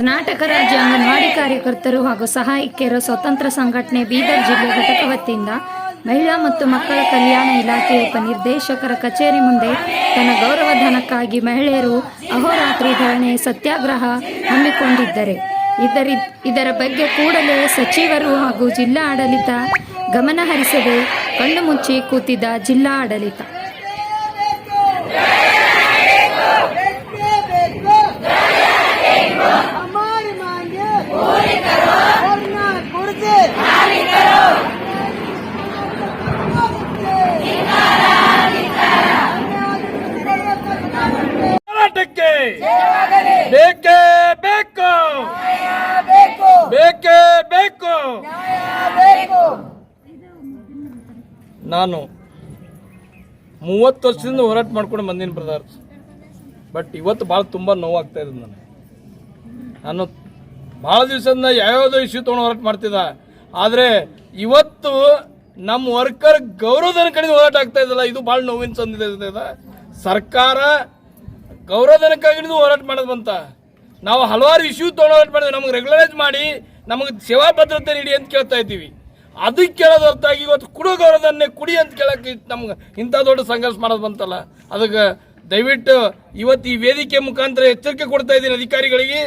ಕರ್ನಾಟಕ ರಾಜ್ಯ ಅಂಗನವಾಡಿ ಕಾರ್ಯಕರ್ತರು ಹಾಗೂ ಸಹಾಯಕಿಯರ ಸ್ವತಂತ್ರ ಸಂಘಟನೆ ಬೀದರ್ ಜಿಲ್ಲೆ ಘಟಕ ವತಿಯಿಂದ ಮಹಿಳಾ ಮತ್ತು ಮಕ್ಕಳ ಕಲ್ಯಾಣ ಇಲಾಖೆ ಉಪನಿರ್ದೇಶಕರ ಕಚೇರಿ ಮುಂದೆ ತನ್ನ ಗೌರವಧನಕ್ಕಾಗಿ ಮಹಿಳೆಯರು ಅಹೋರಾತ್ರಿ ಧರಣಿ ಸತ್ಯಾಗ್ರಹ ಹಮ್ಮಿಕೊಂಡಿದ್ದರೆ. ಇದರ ಇದರ ಬಗ್ಗೆ ಕೂಡಲೇ ಸಚಿವರು ಹಾಗೂ ಜಿಲ್ಲಾ ಆಡಳಿತ ಗಮನ ಹರಿಸದೆ ಕಣ್ಣು ಮುಚ್ಚಿ ಕೂತಿದ್ದ ಜಿಲ್ಲಾ ಆಡಳಿತ. ಬೇಕೇ ಬೇಕು. ಬೇಕು. ಬೇಕೇ ನಾನು ಮೂವತ್ತು ವರ್ಷದಿಂದ ಹೋರಾಟ ಮಾಡ್ಕೊಂಡು ಬಂದಿನಿ ಬ್ರದರ್. ಬಟ್ ಇವತ್ತು ಭಾಳ ತುಂಬ ನೋವಾಗ್ತಾ ಇದೆ ನಾನು ನಾನು ಭಾಳ ದಿವಸದಿಂದ ಯಾವ್ಯಾವುದೋ ಇಶ್ಯೂ ತೊಗೊಂಡು ಹೋರಾಟ ಮಾಡ್ತಿದ್ದ. ಆದರೆ ಇವತ್ತು ನಮ್ಮ ವರ್ಕರ್ ಗೌರವದ ಕಡೆ ಹೋರಾಟ ಆಗ್ತಾ ಇದಲ್ಲ ಇದು ಭಾಳ ನೋವಿನ ಸಂದಿದೆ ಇದೆ. ಸರ್ಕಾರ ಗೌರವಧನಕ್ಕಾಗಿ ಹೋರಾಟ ಮಾಡೋದು ಬಂತ ನಾವು ಹಲವಾರು ಇಶ್ಯೂ ತೊಗೊಂಡು ಹೋರಾಟ ಮಾಡಿದ್ವಿ. ನಮಗೆ ರೆಗ್ಯುಲರೈಸ್ ಮಾಡಿ ನಮಗೆ ಸೇವಾ ಭದ್ರತೆ ನೀಡಿ ಅಂತ ಕೇಳ್ತಾ ಇದ್ದೀವಿ. ಅದಕ್ಕೆ ಕೇಳೋದು ಹೊರತಾಗಿ ಇವತ್ತು ಕುಡು ಗೌರವದನ್ನೇ ಕುಡಿ ಅಂತ ಕೇಳಕ್ಕೆ ನಮ್ಗೆ ಇಂಥ ದೊಡ್ಡ ಸಂಘರ್ಷ ಮಾಡೋದು ಬಂತಲ್ಲ ಅದಕ್ಕೆ ದಯವಿಟ್ಟು ಇವತ್ತು ಈ ವೇದಿಕೆ ಮುಖಾಂತರ ಎಚ್ಚರಿಕೆ ಕೊಡ್ತಾ ಇದ್ದೀನಿ ಅಧಿಕಾರಿಗಳಿಗೆ.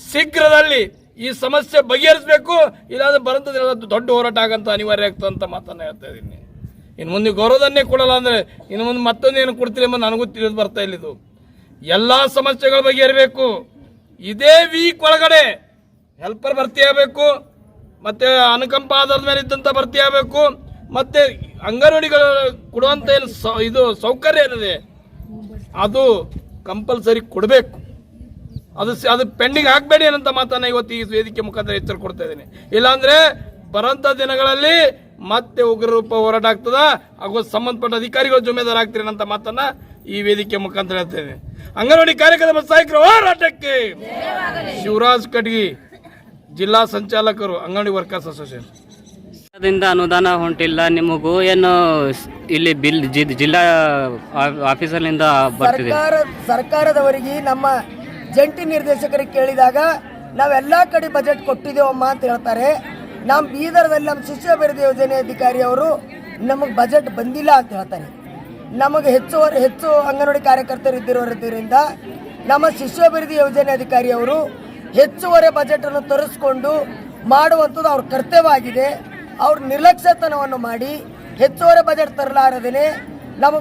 ಶೀಘ್ರದಲ್ಲಿ ಈ ಸಮಸ್ಯೆ ಬಗೆಹರಿಸಬೇಕು. ಇಲ್ಲಾಂದ್ರೆ ಬರಂತದ್ರೆ ದೊಡ್ಡ ಹೋರಾಟ ಆಗಂತ ಅನಿವಾರ್ಯ ಆಗ್ತದೆ ಅಂತ ಮಾತನ್ನ ಹೇಳ್ತಾ ಇದ್ದೀನಿ. ಇನ್ನು ಮುಂದೆ ಗೌರವದನ್ನೇ ಕೊಡಲ್ಲ ಅಂದ್ರೆ ಇನ್ನು ಮುಂದೆ ಮತ್ತೊಂದು ಏನು ಕೊಡ್ತೀರಿ ಎಂಬ ನನಗೂ ತಿಳಿದು ಬರ್ತಾ ಇಲ್ಲ ಇದು. ಎಲ್ಲ ಸಮಸ್ಯೆಗಳ ಬಗ್ಗೆ ಇರಬೇಕು ಇದೇ ವೀಕ್ ಒಳಗಡೆ ಹೆಲ್ಪರ್ ಭರ್ತಿ ಆಗಬೇಕು. ಮತ್ತೆ ಅನುಕಂಪ ಆಧಾರದ ಮೇಲೆ ಇದ್ದಂತ ಭರ್ತಿ ಆಗಬೇಕು. ಮತ್ತೆ ಅಂಗನವಾಡಿಗಳು ಕೊಡುವಂತ ಏನು ಇದು ಸೌಕರ್ಯ ಏನಿದೆ, ಅದು ಕಂಪಲ್ಸರಿ ಕೊಡಬೇಕು. ಅದು ಅದು ಪೆಂಡಿಂಗ್ ಹಾಕಬೇಡಿ ಅನ್ನಂತ ಮಾತನ್ನ ಇವತ್ತು ಈ ವೇದಿಕೆ ಮುಖಾಂತರ ಎಚ್ಚರಿಕೆ ಕೊಡ್ತಾ ಇದ್ದೀನಿ. ಇಲ್ಲಾಂದ್ರೆ ಬರೋಂಥ ದಿನಗಳಲ್ಲಿ ಮತ್ತೆ ಉಗ್ರ ರೂಪ ಹೋರಾಟ ಆಗ್ತದ, ಹಾಗೂ ಸಂಬಂಧಪಟ್ಟ ಅಧಿಕಾರಿಗಳು ಜುಮ್ಮೆದಾರ ಆಗ್ತೀರಿ ಅನ್ನಂತ ಮಾತನ್ನ ಈ ವೇದಿಕೆ ಮುಖಾಂತರ ಹೇಳ್ತೇನೆ ಅಂಗನವಾಡಿ ಕಾರ್ಯಕ್ರಮ ಸಹಾಯಕರ ಹೋರಾಟಕ್ಕೆ. ಶಿವರಾಜ್ ಕಟ್ಗಿ ಜಿಲ್ಲಾ ಸಂಚಾಲಕರು ಅಂಗನವಾಡಿ ವರ್ಕರ್ಸ್ ಅಸೋಸಿಯೇಷನ್. ಅನುದಾನ ಹೊಂಟಿಲ್ಲ ನಿಮಗೂ ಏನು ಇಲ್ಲಿ ಬಿಲ್ ಜಿಲ್ಲಾ ಆಫೀಸರ್ ಆಫೀಸರ್ನಿಂದ ಬರ್ತಿದೆ? ಸರ್ಕಾರ ಸರ್ಕಾರದವರಿಗೆ ನಮ್ಮ ಜಂಟಿ ನಿರ್ದೇಶಕರಿಗೆ ಕೇಳಿದಾಗ ನಾವೆಲ್ಲ ಕಡೆ ಬಜೆಟ್ ಕೊಟ್ಟಿದ್ದೇವಮ್ಮ ಅಂತ ಹೇಳ್ತಾರೆ. ನಮ್ಮ ಬೀದರ್ದಲ್ಲಿ ನಮ್ಮ ಶಿಷ್ಯ ಅಭಿವೃದ್ಧಿ ಯೋಜನೆ ಅಧಿಕಾರಿ ಅವರು ನಮಗೆ ಬಜೆಟ್ ಬಂದಿಲ್ಲ ಅಂತ ಹೇಳ್ತಾರೆ. ನಮಗೆ ಹೆಚ್ಚುವರಿ ಹೆಚ್ಚು ಅಂಗನವಾಡಿ ಕಾರ್ಯಕರ್ತರು ಇದ್ದಿರೋದ್ರಿಂದ ನಮ್ಮ ಶಿಷ್ಯಾಭಿವೃದ್ಧಿ ಯೋಜನೆ ಅಧಿಕಾರಿ ಅವರು ಹೆಚ್ಚುವರಿ ಬಜೆಟ್ ಅನ್ನು ತರಿಸ್ಕೊಂಡು ಮಾಡುವಂಥದ್ದು ಅವ್ರ ಕರ್ತವ್ಯ ಆಗಿದೆ ಅವ್ರ ನಿರ್ಲಕ್ಷ್ಯತನವನ್ನು ಮಾಡಿ ಹೆಚ್ಚುವರಿ ಬಜೆಟ್ ತರಲಾರದೇನೆ ನಮ್ಮ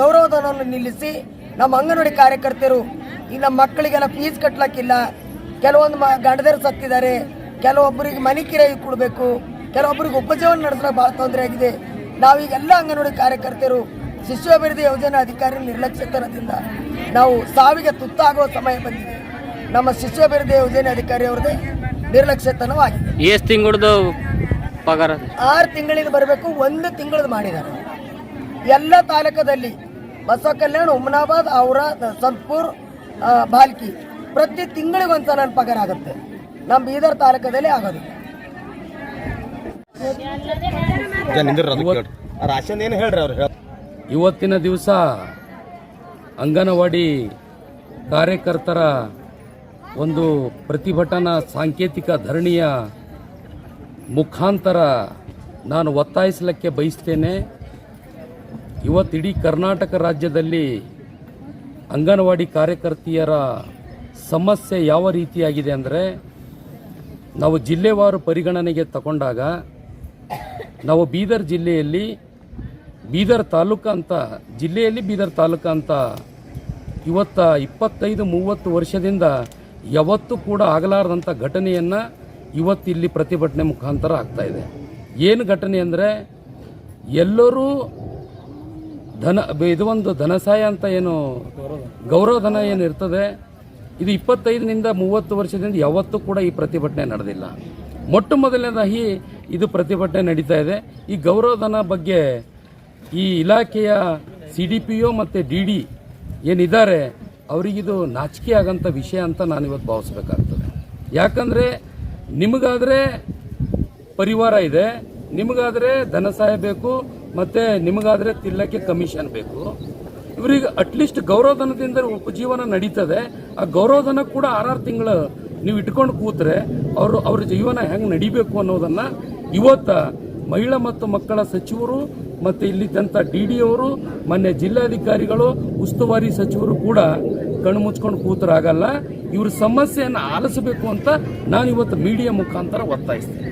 ಗೌರವಧನವನ್ನು ನಿಲ್ಲಿಸಿ ನಮ್ಮ ಅಂಗನವಾಡಿ ಕಾರ್ಯಕರ್ತರು ಈ ನಮ್ಮ ಮಕ್ಕಳಿಗೆಲ್ಲ ಫೀಸ್ ಕಟ್ಲಕ್ಕಿಲ್ಲ. ಕೆಲವೊಂದು ಮ ಗಂಡದರು ಸತ್ತಿದ್ದಾರೆ. ಕೆಲವೊಬ್ಬರಿಗೆ ಮನೆ ಕಿರಾಯಿ ಕೊಡಬೇಕು. ಕೆಲವೊಬ್ಬರಿಗೆ ಉಪಜೀವನ ನಡೆಸಲು ಭಾಳ ತೊಂದರೆ ಆಗಿದೆ. ನಾವೀಗೆಲ್ಲ ಅಂಗನವಾಡಿ ಕಾರ್ಯಕರ್ತರು ಶಿಶು ಅಭಿವೃದ್ಧಿ ಯೋಜನಾ ಅಧಿಕಾರಿ ನಿರ್ಲಕ್ಷ್ಯತನದಿಂದ ನಾವು ಸಾವಿಗೆ ತುತ್ತಾಗುವ ಸಮಯ ಬಂದಿದೆ. ನಮ್ಮ ಶಿಶು ಅಭಿವೃದ್ಧಿ ಯೋಜನೆ ಅಧಿಕಾರಿ ಅವ್ರದ್ದೇ ನಿರ್ಲಕ್ಷ್ಯತನವಾಗಿದೆ ಎಷ್ಟು ತಿಂಗಳದು ಪಗಾರ? ಆರು ತಿಂಗಳಿಂದ ಬರಬೇಕು ಒಂದು ತಿಂಗಳದ್ದು ಮಾಡಿದ್ದಾರೆ. ಎಲ್ಲ ತಾಲೂಕದಲ್ಲಿ ಬಸವ ಕಲ್ಯಾಣ ಉಮ್ನಾಬಾದ್ ಅವರ ಸಂತಪುರ್ ಬಾಲ್ಕಿ ಪ್ರತಿ ತಿಂಗಳಿಗೆ ಒಂದು ಸಲ ಪಗಾರ ಆಗುತ್ತೆ. ನಮ್ಮ ಬೀದರ್ ತಾಲೂಕದಲ್ಲಿ ಆಗೋದು. ರಾಶನ್ ಏನು ಹೇಳ್ರಿ ಅವ್ರು ಹೇಳ್ ಇವತ್ತಿನ ದಿವಸ ಅಂಗನವಾಡಿ ಕಾರ್ಯಕರ್ತರ ಒಂದು ಪ್ರತಿಭಟನಾ ಸಾಂಕೇತಿಕ ಧರಣಿಯ ಮುಖಾಂತರ ನಾನು ಒತ್ತಾಯಿಸಲಿಕ್ಕೆ ಬಯಸ್ತೇನೆ. ಇವತ್ತಿಡೀ ಕರ್ನಾಟಕ ರಾಜ್ಯದಲ್ಲಿ ಅಂಗನವಾಡಿ ಕಾರ್ಯಕರ್ತೆಯರ ಸಮಸ್ಯೆ ಯಾವ ರೀತಿಯಾಗಿದೆ ಅಂದರೆ, ನಾವು ಜಿಲ್ಲೆವಾರು ಪರಿಗಣನೆಗೆ ತಗೊಂಡಾಗ, ನಾವು ಬೀದರ್ ಜಿಲ್ಲೆಯಲ್ಲಿ ಬೀದರ್ ತಾಲೂಕು ಅಂತ, ಜಿಲ್ಲೆಯಲ್ಲಿ ಬೀದರ್ ತಾಲೂಕು ಅಂತ ಇವತ್ತ ಇಪ್ಪತ್ತೈದು, ಮೂವತ್ತು ವರ್ಷದಿಂದ ಯಾವತ್ತೂ ಕೂಡ ಆಗಲಾರದಂಥ ಘಟನೆಯನ್ನು ಇವತ್ತಿಲ್ಲಿ ಪ್ರತಿಭಟನೆ ಮುಖಾಂತರ ಆಗ್ತಾ ಇದೆ. ಏನು ಘಟನೆ ಅಂದರೆ, ಎಲ್ಲರೂ ಧನ, ಇದು ಒಂದು ಧನಸಹಾಯ ಅಂತ ಏನು ಗೌರವಧನ ಏನು ಇರ್ತದೆ. ಇದು ಇಪ್ಪತ್ತೈದರಿಂದ ಮೂವತ್ತು ವರ್ಷದಿಂದ ಯಾವತ್ತೂ ಕೂಡ ಈ ಪ್ರತಿಭಟನೆ ನಡೆದಿಲ್ಲ. ಮೊಟ್ಟ ಮೊದಲನೇದಾಗಿ ಇದು ಪ್ರತಿಭಟನೆ ನಡೀತಾ ಇದೆ. ಈ ಗೌರವಧನ ಬಗ್ಗೆ ಈ ಇಲಾಖೆಯ ಸಿ ಡಿ ಪಿ ಒ ಮತ್ತು ಡಿ ಡಿ ಏನಿದ್ದಾರೆ ಅವರಿಗಿದು ನಾಚಿಕೆ ಆಗಂಥ ವಿಷಯ ಅಂತ ನಾನು ಇವತ್ತು ಭಾವಿಸ್ಬೇಕಾಗ್ತದೆ. ಯಾಕಂದರೆ ನಿಮಗಾದರೆ ಪರಿವಾರ ಇದೆ, ನಿಮಗಾದರೆ ಧನ ಸಹಾಯ ಬೇಕು, ಮತ್ತು ನಿಮಗಾದರೆ ತಿಲ್ಲಕ್ಕೆ ಕಮಿಷನ್ ಬೇಕು. ಇವರಿಗೆ ಅಟ್ಲೀಸ್ಟ್ ಗೌರವಧನದಿಂದ ಉಪಜೀವನ ನಡೀತದೆ. ಆ ಗೌರವಧನ ಕೂಡ ಆರಾರು ತಿಂಗಳು ನೀವು ಇಟ್ಕೊಂಡು ಕೂತ್ರೆ ಅವರು ಅವ್ರ ಜೀವನ ಹೆಂಗೆ ನಡಿಬೇಕು ಅನ್ನೋದನ್ನು ಇವತ್ತ ಮಹಿಳಾ ಮತ್ತು ಮಕ್ಕಳ ಸಚಿವರು ಮತ್ತು ಇಲ್ಲಿದ್ದಂಥ ಡಿ ಡಿ ಅವರು, ಮೊನ್ನೆ ಜಿಲ್ಲಾಧಿಕಾರಿಗಳು, ಉಸ್ತುವಾರಿ ಸಚಿವರು ಕೂಡ ಕಣ್ಣು ಮುಚ್ಕೊಂಡು ಕೂತರಾಗಲ್ಲ. ಇವ್ರ ಸಮಸ್ಯೆಯನ್ನು ಆಲಿಸಬೇಕು ಅಂತ ನಾನು ಇವತ್ತು ಮೀಡಿಯಾ ಮುಖಾಂತರ ಒತ್ತಾಯಿಸ್ತೀನಿ.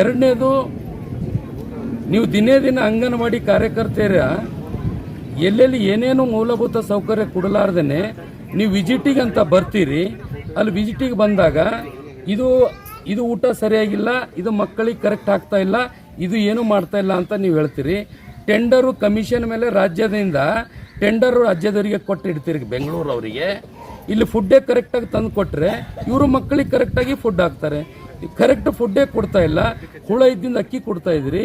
ಎರಡನೇದು, ನೀವು ದಿನೇ ದಿನ ಅಂಗನವಾಡಿ ಕಾರ್ಯಕರ್ತೆಯರ, ಎಲ್ಲೆಲ್ಲಿ ಏನೇನು ಮೂಲಭೂತ ಸೌಕರ್ಯ ಕೊಡಲಾರ್ದೇ ನೀವು ವಿಜಿಟಿಗೆ ಅಂತ ಬರ್ತೀರಿ. ಅಲ್ಲಿ ವಿಜಿಟಿಗೆ ಬಂದಾಗ ಇದು ಇದು ಊಟ ಸರಿಯಾಗಿಲ್ಲ, ಇದು ಮಕ್ಕಳಿಗೆ ಕರೆಕ್ಟ್ ಆಗ್ತಾ ಇಲ್ಲ ಇದು ಏನು ಮಾಡ್ತಾ ಇಲ್ಲ ಅಂತ ನೀವು ಹೇಳ್ತೀರಿ. ಟೆಂಡರು ಕಮಿಷನ್ ಮೇಲೆ ರಾಜ್ಯದಿಂದ ಟೆಂಡರು ರಾಜ್ಯದವರಿಗೆ ಕೊಟ್ಟಿಡ್ತೀರಿ ಬೆಂಗಳೂರು ಅವರಿಗೆ ಇಲ್ಲಿ ಫುಡ್ಡೇ ಕರೆಕ್ಟಾಗಿ ತಂದು ಕೊಟ್ಟರೆ ಇವರು ಮಕ್ಕಳಿಗೆ ಕರೆಕ್ಟಾಗಿ ಫುಡ್ ಹಾಕ್ತಾರೆ. ಕರೆಕ್ಟ್ ಫುಡ್ಡೇ ಕೊಡ್ತಾ ಇಲ್ಲ. ಹುಳ ಇದ್ದಿಂದ ಅಕ್ಕಿ ಕೊಡ್ತಾ ಇದ್ರಿ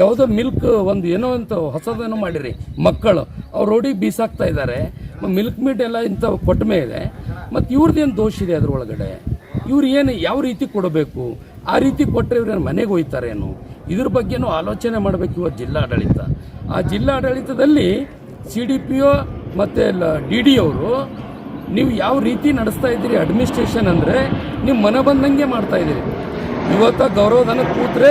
ಯಾವುದೋ ಮಿಲ್ಕ್ ಒಂದು ಏನೋ ಅಂತ ಹೊಸದೇನೋ ಮಾಡಿರಿ. ಮಕ್ಕಳು, ಅವ್ರು ರೋಡಿಗೆ ಬೀಸಾಕ್ತಾ ಇದ್ದಾರೆ. ಮಿಲ್ಕ್ ಮೀಟ್ ಎಲ್ಲ ಇಂಥ ಕೊಟ್ಟ ಮೇಲೆ ಮತ್ತು ಇವ್ರದ್ದೇನು ದೋಷ ಇದೆ ಅದ್ರೊಳಗಡೆ? ಇವ್ರು ಏನು ಯಾವ ರೀತಿ ಕೊಡಬೇಕು? ಆ ರೀತಿ ಕೊಟ್ಟರೆ ಇವ್ರೇನು ಮನೆಗೆ ಹೋಯ್ತಾರೇನು? ಇದ್ರ ಬಗ್ಗೆನೂ ಆಲೋಚನೆ ಮಾಡಬೇಕು ಇವತ್ತು ಜಿಲ್ಲಾಡಳಿತ. ಆ ಜಿಲ್ಲಾಡಳಿತದಲ್ಲಿ ಸಿ ಡಿ ಪಿ ಒ ಮತ್ತು ಡಿ ಡಿ ಅವರು ನೀವು ಯಾವ ರೀತಿ ನಡೆಸ್ತಾ ಇದ್ದೀರಿ ಅಡ್ಮಿನಿಸ್ಟ್ರೇಷನ್ ಅಂದರೆ ನೀವು ಮನ ಬಂದಂಗೆ ಮಾಡ್ತಾ ಇದ್ದೀರಿ. ಇವತ್ತು ಗೌರವಧನ ಕೂತ್ರೆ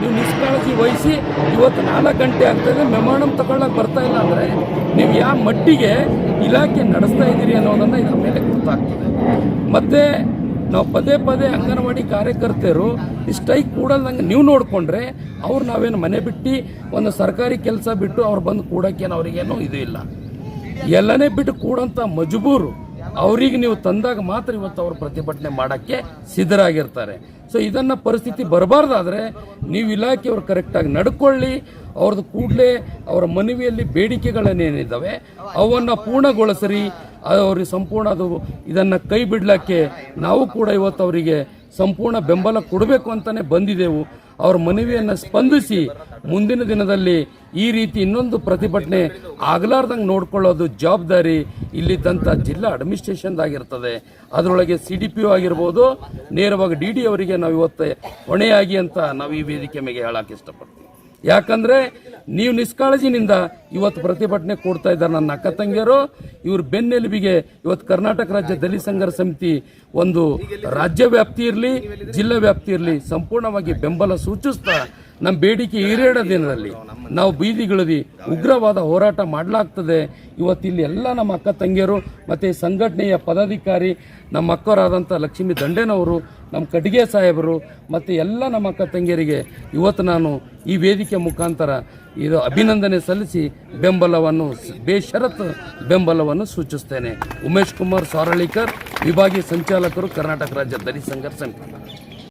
ನೀವು ನಿಷ್ಕಾಳಜಿ ವಹಿಸಿ ಇವತ್ತು ನಾಲ್ಕು ಗಂಟೆ ಆಗ್ತದೆ ಮೆಮಾಣಮ್ ತಗೊಳ್ಳೋಕೆ ಬರ್ತಾ ಇಲ್ಲ ಅಂದರೆ ನೀವು ಯಾವ ಮಟ್ಟಿಗೆ ಇಲಾಖೆ ನಡೆಸ್ತಾ ಇದ್ದೀರಿ ಅನ್ನೋದನ್ನು ಇದ್ರ ಮೇಲೆ ಗೊತ್ತಾಗ್ತದೆ. ಮತ್ತು ನಾವು ಪದೇ ಪದೇ ಅಂಗನವಾಡಿ ಕಾರ್ಯಕರ್ತೆಯರು ಸ್ಟ್ರೈಕ್ ಕೂಡಲ್ದಂಗೆ ನೀವು ನೋಡಿಕೊಂಡ್ರೆ ಅವ್ರು ನಾವೇನು ಮನೆ ಬಿಟ್ಟು ಒಂದು ಸರ್ಕಾರಿ ಕೆಲಸ ಬಿಟ್ಟು ಅವ್ರು ಬಂದು ಕೂಡೋಕ್ಕೇನು ಅವ್ರಿಗೇನು ಇದು ಇಲ್ಲ. ಎಲ್ಲನೇ ಬಿಟ್ಟು ಕೂಡಂಥ ಮಜಬೂರು ಅವ್ರಿಗೆ ನೀವು ತಂದಾಗ ಮಾತ್ರ ಇವತ್ತು ಅವರು ಪ್ರತಿಭಟನೆ ಮಾಡೋಕ್ಕೆ ಸಿದ್ಧರಾಗಿರ್ತಾರೆ. ಸೊ ಇದನ್ನು ಪರಿಸ್ಥಿತಿ ಬರಬಾರ್ದಾದರೆ ನೀವು ಇಲಾಖೆಯವರು ಕರೆಕ್ಟಾಗಿ ನಡ್ಕೊಳ್ಳಿ, ಅವ್ರದ್ದು ಕೂಡಲೇ ಅವರ ಮನವಿಯಲ್ಲಿ ಬೇಡಿಕೆಗಳನ್ನೇನಿದ್ದಾವೆ, ಅವನ್ನು ಪೂರ್ಣಗೊಳಿಸ್ರಿ ಅವ್ರಿಗೆ ಸಂಪೂರ್ಣ ಅದು ಇದನ್ನು ಕೈ ಬಿಡ್ಲಿಕ್ಕೆ ನಾವು ಕೂಡ ಇವತ್ತು ಅವರಿಗೆ ಸಂಪೂರ್ಣ ಬೆಂಬಲ ಕೊಡಬೇಕು ಅಂತಲೇ ಬಂದಿದ್ದೆವು ಅವ್ರ ಮನವಿಯನ್ನು ಸ್ಪಂದಿಸಿ ಮುಂದಿನ ದಿನದಲ್ಲಿ ಈ ರೀತಿ ಇನ್ನೊಂದು ಪ್ರತಿಭಟನೆ ಆಗಲಾರ್ದಂಗೆ ನೋಡ್ಕೊಳ್ಳೋದು ಜವಾಬ್ದಾರಿ ಇಲ್ಲಿದ್ದಂಥ ಜಿಲ್ಲಾ ಅಡ್ಮಿನಿಸ್ಟ್ರೇಷನ್ದಾಗಿರ್ತದೆ ಅದರೊಳಗೆ ಸಿ ಡಿ ಪಿ ಆಗಿರ್ಬೋದು, ನೇರವಾಗಿ ಡಿ ಡಿ ಅವರಿಗೆ ನಾವು ಇವತ್ತು ಹೊಣೆಯಾಗಿ ಅಂತ ನಾವು ಈ ವೇದಿಕೆ ಮೇಲೆ ಹೇಳಕ್ಕೆ ಇಷ್ಟಪಡ್ತೀವಿ. ಯಾಕಂದ್ರೆ ನೀವು ನಿಷ್ಕಾಳಜಿನಿಂದ ಇವತ್ತು ಪ್ರತಿಭಟನೆ ಕೊಡ್ತಾ ಇದ್ದಾರೆ ನನ್ನ ಅಕ್ಕ ತಂಗಿಯರು. ಇವರು ಬೆನ್ನೆಲುಬಿಗೆ ಇವತ್ತು ಕರ್ನಾಟಕ ರಾಜ್ಯ ದಲಿತ ಸಂಘರ್ಷ ಸಮಿತಿ ಒಂದು ರಾಜ್ಯ ವ್ಯಾಪ್ತಿ ಇರಲಿ, ಜಿಲ್ಲಾ ವ್ಯಾಪ್ತಿ ಇರಲಿ, ಸಂಪೂರ್ಣವಾಗಿ ಬೆಂಬಲ ಸೂಚಿಸ್ತಾ ನಮ್ಮ ಬೇಡಿಕೆ ಈರೇಡ ದಿನದಲ್ಲಿ ನಾವು ಬೀದಿಗಳಲ್ಲಿ ಉಗ್ರವಾದ ಹೋರಾಟ ಮಾಡಲಾಗ್ತದೆ. ಇವತ್ತಿಲ್ಲಿ ಎಲ್ಲ ನಮ್ಮ ಅಕ್ಕ ತಂಗಿಯರು ಮತ್ತು ಸಂಘಟನೆಯ ಪದಾಧಿಕಾರಿ, ನಮ್ಮ ಅಕ್ಕವರಾದಂಥ ಲಕ್ಷ್ಮೀ ದಂಡೇನವರು, ನಮ್ಮ ಕಟ್ಟಿಗೆ ಸಾಹೇಬರು ಮತ್ತು ಎಲ್ಲ ನಮ್ಮ ಅಕ್ಕ ತಂಗಿಯರಿಗೆ ಇವತ್ತು ನಾನು ಈ ವೇದಿಕೆ ಮುಖಾಂತರ ಇದು ಅಭಿನಂದನೆ ಸಲ್ಲಿಸಿ ಬೆಂಬಲವನ್ನು, ಬೇಷರತ್ ಬೆಂಬಲವನ್ನು ಸೂಚಿಸ್ತೇನೆ ಉಮೇಶ್ ಕುಮಾರ್ ಸಾರಳಿಕರ್, ವಿಭಾಗೀಯ ಸಂಚಾಲಕರು ಕರ್ನಾಟಕ ರಾಜ್ಯ ದರಿ ಸಂಘರ್ಷ